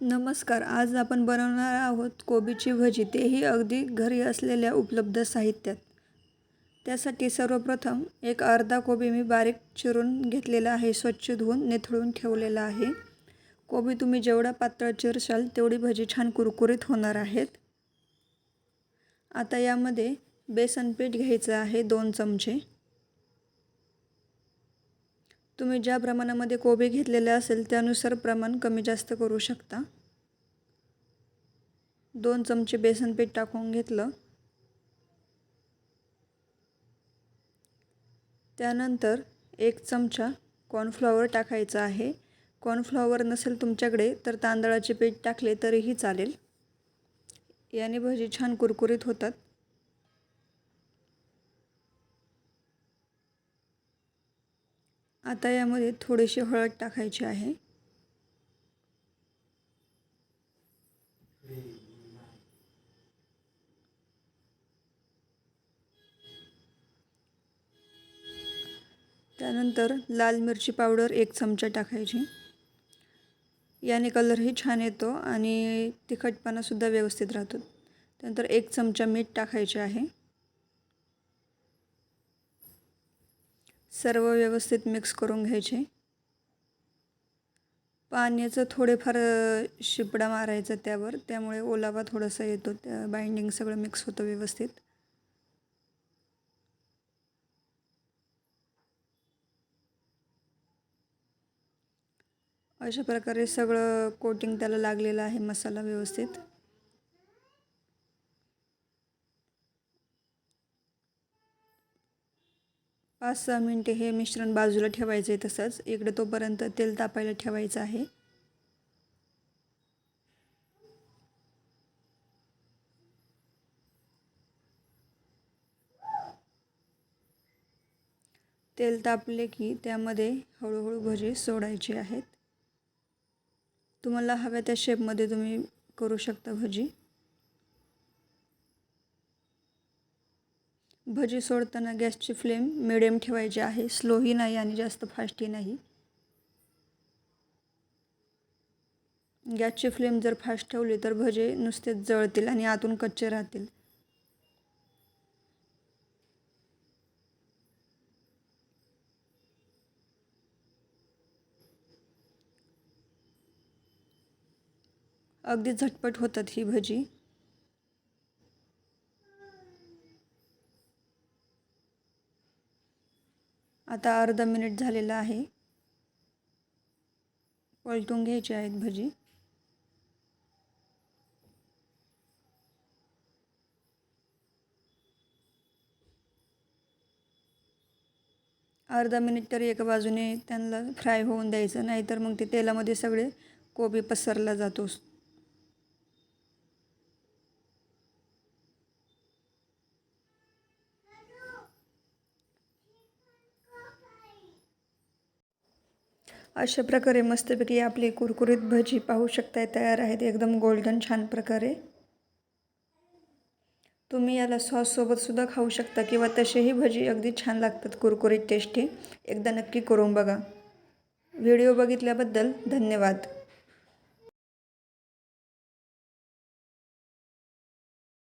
नमस्कार. आज आपण बनवणार आहोत कोबीची भजी. तेही अगदी घरी असलेल्या उपलब्ध साहित्यात. त्यासाठी सर्वप्रथम एक अर्धा कोबी मी बारीक चिरून घेतलेला आहे. स्वच्छ धुवून निथळून ठेवलेला आहे. कोबी तुम्ही जेवढा पातळ चिरशाल तेवढी भजी छान कुरकुरीत होणार आहेत. आता यामध्ये बेसन पीठ घ्यायचं आहे दोन चमचे. तुम्ही ज्या प्रमाणामध्ये कोबी घेतलेले असेल त्यानुसार प्रमाण कमी जास्त करू शकता. दोन चमचे बेसन पीठ टाकून घेतलं. त्यानंतर एक चमचा कॉर्नफ्लॉवर टाकायचा आहे. कॉर्नफ्लॉवर नसेल तुमच्याकडे तर तांदळाचे पीठ टाकले तरीही चालेल. याने भजी छान कुरकुरीत होतात. आता यामध्ये थोडीशी हळद टाकायची आहे. त्यानंतर लाल मिरची पावडर एक चमचा टाकायची. याने कलरही छान येतो आणि तिखटपणासुद्धा व्यवस्थित राहतो. त्यानंतर एक चमचा मीठ टाकायचे आहे. सर्व व्यवस्थित मिक्स करून घ्यायचे. पाण्याचं थोडेफार शिपडा मारायचा त्यावर. त्यामुळे ओलावा थोडासा येतो. त्या बाइंडिंग सगळं मिक्स होतं व्यवस्थित. अशा प्रकारे सगळं कोटिंग त्याला लागलेलं आहे मसाला व्यवस्थित. पाच सहा मिनटे हे मिश्रण बाजूला ठेवायचं आहे तसंच. इकडे तोपर्यंत तेल तापायला ठेवायचं आहे. तेल तापले की त्यामध्ये हळूहळू भजे सोडायचे आहेत. तुम्हाला हव्या त्या शेपमध्ये तुम्ही करू शकता भजी. भजी सोडताना गॅसची फ्लेम मिडियम ठेवायची आहे. स्लोही नाही आणि जास्त फास्टही नाही. गॅसची फ्लेम जर फास्ट ठेवली तर भजे नुसतेच जळतील आणि आतून कच्चे राहतील. अगदी झटपट होतात ही भजी. आता अर्धा मिनिट झालेला आहे. पलटून घ्यायची आहेत भजी. अर्धा मिनिट तरी एका बाजूने त्यांना फ्राय होऊन द्यायचं नाहीतर मग ते तेलामध्ये सगळे कोबी पसरला जातो. अशा प्रकारे मस्तपैकी आपली कुरकुरीत भजी पाहू शकताय तयार आहेत. एकदम गोल्डन छान प्रकारे. तुम्ही याला सॉससोबतसुद्धा खाऊ शकता किंवा तसेही भजी अगदी छान लागतात कुरकुरीत टेस्टी एकदा नक्की करून बघा. व्हिडिओ बघितल्याबद्दल धन्यवाद.